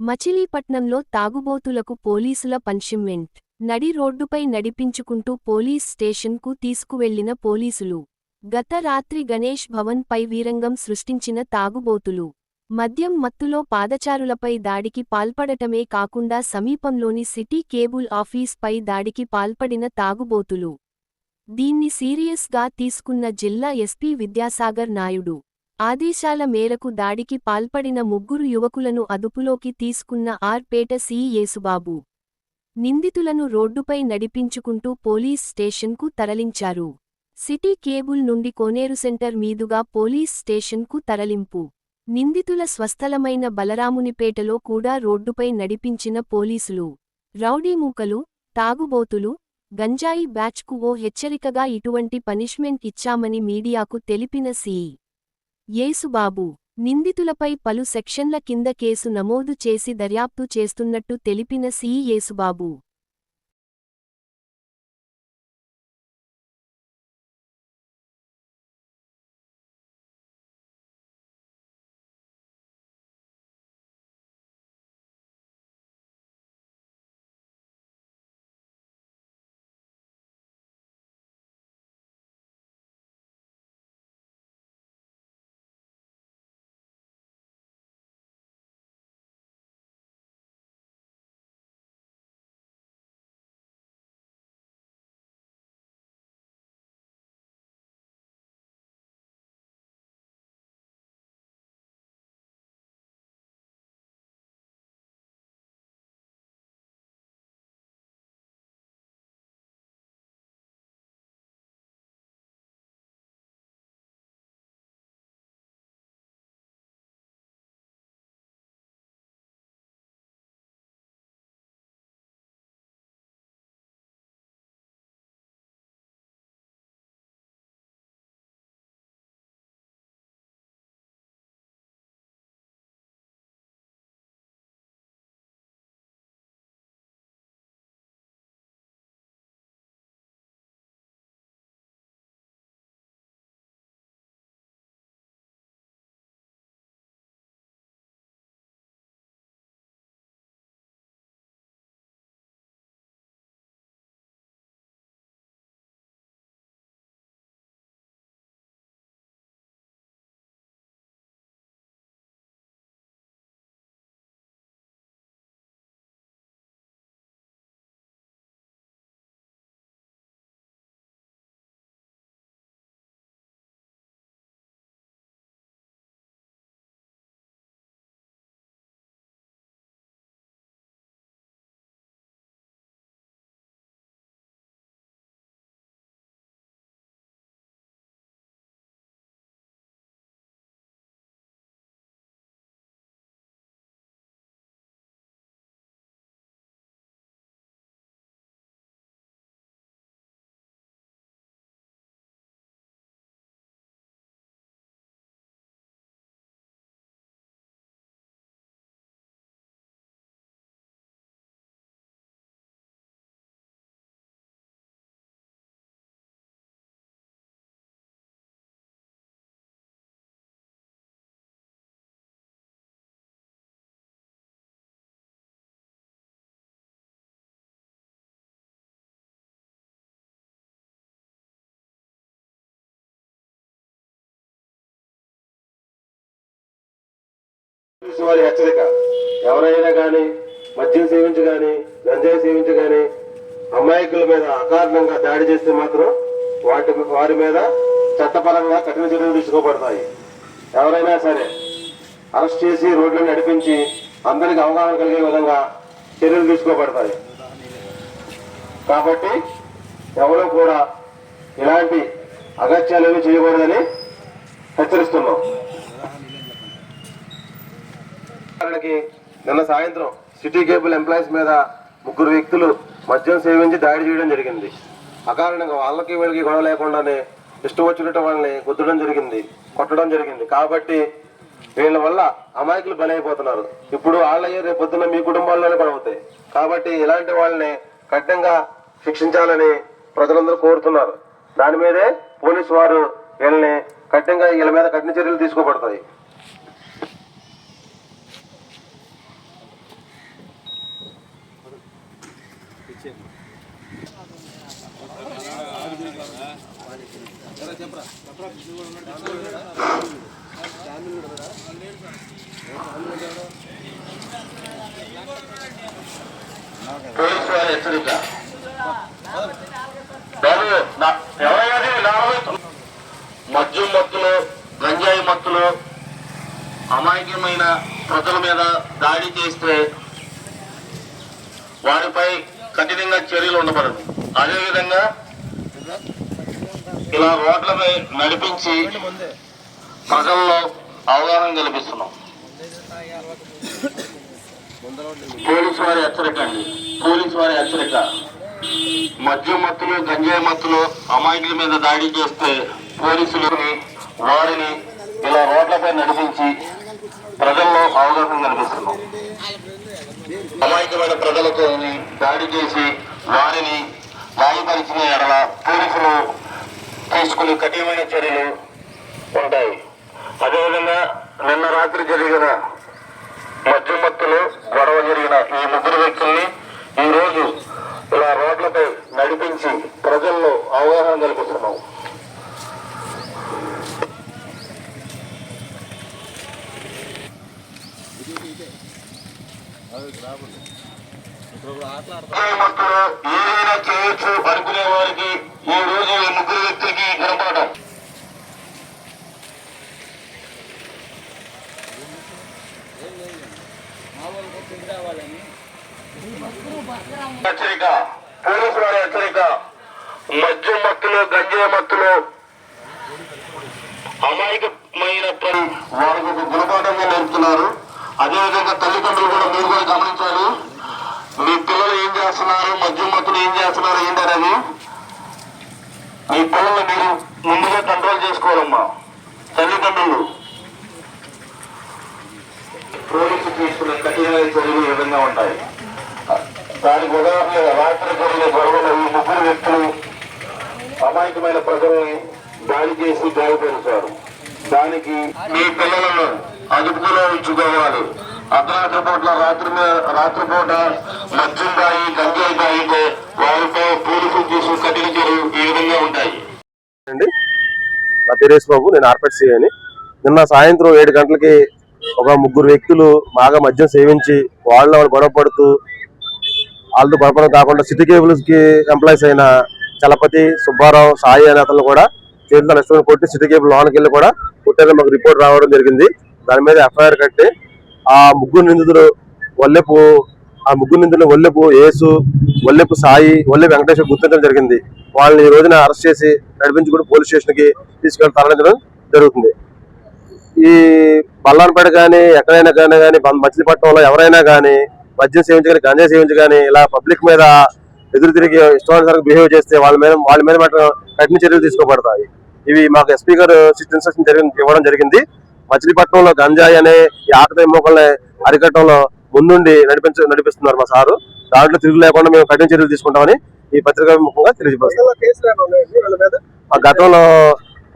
మచిలీపట్నంలో తాగుబోతులకు పోలీసుల పనిష్మెంట్ నడి రోడ్డుపై నడిపించుకుంటూ పోలీస్ స్టేషన్కు తీసుకువెళ్ళిన పోలీసులు. గత రాత్రి గణేష్ భవన్ పై వీరంగం సృష్టించిన తాగుబోతులు. మద్యం మత్తులో పాదచారులపై దాడికి పాల్పడటమే కాకుండా సమీపంలోని సిటీ కేబుల్ ఆఫీస్ పై దాడికి పాల్పడిన తాగుబోతులు. దీన్ని సీరియస్గా తీసుకున్న జిల్లా ఎస్పీ విద్యాసాగర్ నాయుడు. ఆదేశాల మేరకు దాడికి పాల్పడిన ముగ్గురు యువకులను అదుపులోకి తీసుకున్న ఆర్పేట సి. యేసుబాబు. నిందితులను రోడ్డుపై నడిపించుకుంటూ పోలీస్ స్టేషన్కు తరలించారు. సిటీ కేబుల్ నుండి కోనేరు సెంటర్ మీదుగా పోలీస్ స్టేషన్కు తరలింపు. నిందితుల స్వస్థలమైన బలరామునిపేటలో కూడా రోడ్డుపై నడిపించిన పోలీసులు. రౌడీమూకలు తాగుబోతులు గంజాయి బ్యాచ్కు ఓ హెచ్చరికగా ఇటువంటి పనిష్మెంట్ ఇచ్చామని మీడియాకు తెలిపిన సీ. యేసుబాబు నిందితులపై పలు సెక్షన్ల కింద కేసు నమోదు చేసి దర్యాప్తు చేస్తున్నట్టు తెలిపిన సి. యేసుబాబు. పోలీసు వారి హెచ్చరిక. ఎవరైనా కానీ మద్యం సేవించి కానీ గంజాయి సేవించి కానీ అమాయకుల మీద అకారణంగా దాడి చేస్తే మాత్రం వాటి వారి మీద చట్టపరంగా కఠిన చర్యలు తీసుకోబడతాయి. ఎవరైనా సరే అరెస్ట్ చేసి రోడ్లను నడిపించి అందరికి అవగాహన కలిగే విధంగా చర్యలు తీసుకోబడతాయి. కాబట్టి ఎవరు కూడా ఇలాంటి అగత్యాలు చేయకూడదని హెచ్చరిస్తున్నాం. ఉదాహరణకి నిన్న సాయంత్రం సిటీ కేబుల్ ఎంప్లాయీస్ మీద ముగ్గురు వ్యక్తులు మద్యం సేవించి దాడి చేయడం జరిగింది. అకారణంగా వాళ్ళకి వీళ్ళకి గొడవ లేకుండానే ఇష్టం వచ్చినట్టు వాళ్ళని గుద్దడం జరిగింది కొట్టడం జరిగింది. కాబట్టి వీళ్ళ వల్ల అమాయకులు బలైపోతున్నారు. ఇప్పుడు వాళ్ళయ్యే రేపు పొద్దున్న మీ కుటుంబాల్లోనే పడవుతాయి అవుతాయి. కాబట్టి ఇలాంటి వాళ్ళని కఠినంగా శిక్షించాలని ప్రజలందరూ కోరుతున్నారు. దాని మీదే పోలీసు వారు వీళ్ళని కఠినంగా వీళ్ళ మీద కఠిన చర్యలు తీసుకోబడతాయి. పోలీసు వారి హెచ్చరిక బాబు నా- నా వైపు. మద్యం మత్తులు గంజాయి మత్తులు అమాయకమైన ప్రజల మీద దాడి చేస్తే వారిపై కఠినంగా చర్యలు ఉండబడదు. అదేవిధంగా ఇలా రోడ్లపై నడిపించి ప్రజల్లో అవగాహన కల్పిస్తున్నాం. పోలీసు వారి హెచ్చరిక అండి. పోలీసు వారి హెచ్చరిక. మద్యం మత్తులు గంజాయి మత్తులు అమాయకుల మీద దాడి చేస్తే పోలీసులని వారిని ఇలా రోడ్లపై నడిపించి ప్రజల్లో అవగాహన కల్పిస్తున్నాం. అమాయకమైన ప్రజలతో దాడి చేసి వారిని గాయపరిచిన ఎడల పోలీసులు తీసుకునే కఠినమైన చర్యలు ఉంటాయి. అదేవిధంగా నిన్న రాత్రి జరిగిన మధ్యమత్తులో గొడవ జరిగిన ఈ ముగ్గురు వ్యక్తుల్ని ఈరోజు ఇలా రోడ్లపై నడిపించి ప్రజల్లో అవగాహన కల్పిస్తున్నాం. ఏదైనా చేయొచ్చు అనుకునే వారికి ఈ రోజు ముగ్గురు వ్యక్తులకి గుణపాఠం హెచ్చరిక పోలీసు వారి హెచ్చరిక మద్యం మత్తులు గంజాయి మత్తులు అమాయకమైన వారికి గుణపాఠంగా నేర్పుతున్నారు. అదేవిధంగా తల్లిదండ్రులు కూడా మీరు కూడా గమనించాలి. మీ పిల్లలు ఏం చేస్తున్నారు? మద్యం మత్తులు ఏం చేస్తున్నారు? ఏంటనేది మీ పిల్లల్ని మీరు ముందుగా కంట్రోల్ చేసుకోవాలమ్మా. తల్లిదండ్రులు. పోలీసు తీసుకున్న కఠినమైన చర్యలు ఈ విధంగా ఉంటాయి. దానికి ఉదాహరణ రాత్రి జరిగిన గొడవలో ఈ ముగ్గురు వ్యక్తులు అమాయకమైన ప్రజల్ని దాడి చేసి గాయపరిచారు దానికి మీ పిల్లలను అదుపులో ఉంచుకోవాలి అర్ధరాత్రి పూట్ల రాత్రి రాత్రిపూట మద్యం దాయి గంజాయి దాయితే వారిపై పోలీసులు తీసుకున్న కఠిన చర్యలు ఈ విధంగా ఉంటాయి. అండి నా పేరు బాబు నేను ఆర్పెట్ అని నిన్న సాయంత్రం ఏడు గంటలకి ఒక ముగ్గురు వ్యక్తులు బాగా మద్యం సేవించి వాళ్ళు వాళ్ళు గొడవపడుతూ వాళ్ళతో గొడవడం కాకుండా సిటీ కేబుల్స్కి ఎంప్లాయీస్ అయిన చలపతి సుబ్బారావు సాయి అనే అతను కూడా చేతితో నష్టం కొట్టి సిటీ కేబుల్ లోనకెళ్ళి కూడా కొట్టారని మాకు రిపోర్ట్ రావడం జరిగింది. దాని మీద ఎఫ్ఐఆర్ కట్టి ఆ ముగ్గురు నిందితులు వల్లెపు ఆ ముగ్గురు నిందితులు వల్లెపు యేసు వల్లెపు సాయి వల్లెపు వెంకటేశ్వర గుర్తించడం జరిగింది. వాళ్ళని ఈ రోజున అరెస్ట్ చేసి నడిపించుకుని పోలీస్ స్టేషన్కి తీసుకెళ్ళి తరలించడం జరుగుతుంది. ఈ బల్లానపేట కానీ ఎక్కడైనా కానీ కానీ మచిలీపట్నంలో ఎవరైనా కానీ మద్యం సేవించగాని గంజా సేవించగాని ఇలా పబ్లిక్ మీద ఎదురు తిరిగి ఇష్టానుసారంగా బిహేవ్ చేస్తే వాళ్ళ మీద వాళ్ళ మీద మాత్రం కఠిన చర్యలు తీసుకోబడతాయి. ఇవి మాకు ఎస్పీ గారు ఇన్స్ట్రక్షన్ జరిగింది ఇవ్వడం జరిగింది. మచిలీపట్నంలో గంజాయి అనే ఈ ఆకతాయి మోకల్ని అరికట్టడంలో ముందుండి నడిపించ నడిపిస్తున్నారు మా సారు. దాంట్లో తిరుగు లేకుండా మేము కఠిన చర్యలు తీసుకుంటామని ఈ పత్రికా ముఖంగా తెలియజేస్తాం ఆ గతంలో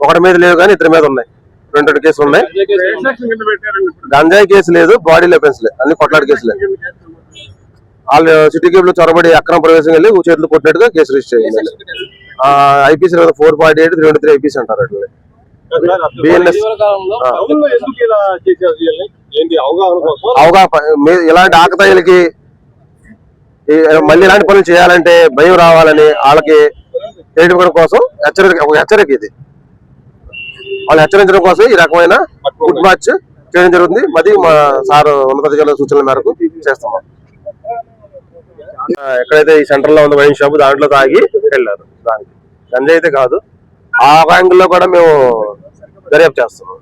ఒకటి మీద లేవు కానీ ఇద్దరి మీద ఉన్నాయి. రెండు రెండు కేసులు ఉన్నాయి. గంజాయి కేసు లేదు బాడీ లెఫెన్స్ లేదు అన్ని కొట్లాడి కేసులే. వాళ్ళు సిటీ కేబుల్ చొరబడి అక్రమ ప్రవేశం వెళ్ళి చేతులు కొట్టినట్టుగా కేసు రిజిస్టర్ అయ్యింది IPC four forty eight three twenty three IPC అంటారు అట్లా అవగాహన ఇలాంటి ఆకతాయిలకి మళ్ళీ ఇలాంటి పనులు చేయాలంటే భయం రావాలని వాళ్ళకి తెలియడం కోసం హెచ్చరిక ఒక హెచ్చరిక ఇది. వాళ్ళు హెచ్చరించడం కోసం ఈ రకమైన ఫుడ్ మార్చ్ చేయడం జరుగుతుంది. మరి మా సార్ ఉన్నతాధికారుల సూచనల మేరకు చేస్తున్నాం. ఎక్కడైతే ఈ సెంటర్లో ఉన్న వైన్ షాప్ దాంట్లో తాగి వెళ్ళారు. దానికి. గంజాయి అయితే కాదు. ఆ యాంగిల్లో కూడా మేము దర్యాప్తు చేస్తున్నాం.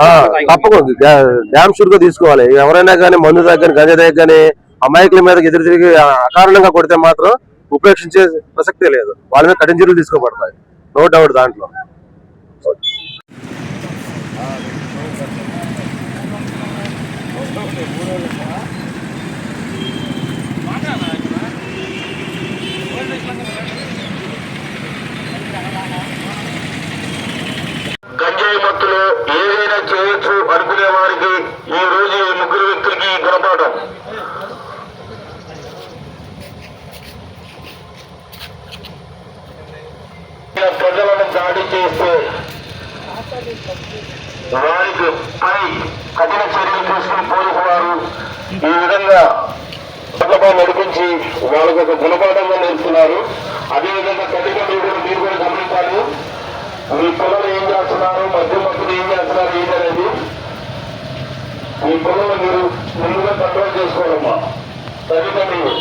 ఆ, తప్పకుండా. డ్యామ్ షూర్గా తీసుకోవాలి. ఎవరైనా కానీ మందు దగ్గర గంజ దగ్గర కానీ అమాయకుల మీద ఎదురు తిరిగి అకారణంగా కొడితే మాత్రం ఉపేక్షించే ప్రసక్తే లేదు. వాళ్ళ మీద కఠిన చర్యలు తీసుకోబడతాయి. నో డౌట్ దాంట్లో. గంజాయి మత్తులో ఏదైనా చేయొచ్చు అనుకునే వారికి ఈ రోజు ఈ ముగ్గురు వ్యక్తులకి గుణపాఠం. ప్రజలను దాడి చేస్తే వారికి పై కఠిన చర్యలు తీసుకుని పోలీసు వారు ఈ విధంగా నడిపించి వాళ్ళకు ఒక గుణపాఠంగా నేర్పుతున్నారు. అదేవిధంగా కఠిన మీరు కూడా మీరు కూడా గమనించాలి. మీ పిల్లలు ఏం చేస్తున్నారు? మధ్య మధ్యలో ఏం చేస్తున్నారు ఏంటనేది మీ పిల్లలు మీరు ముందుగా కంట్రోల్ చేసుకోవాలమ్మా. తల్లిదండ్రులు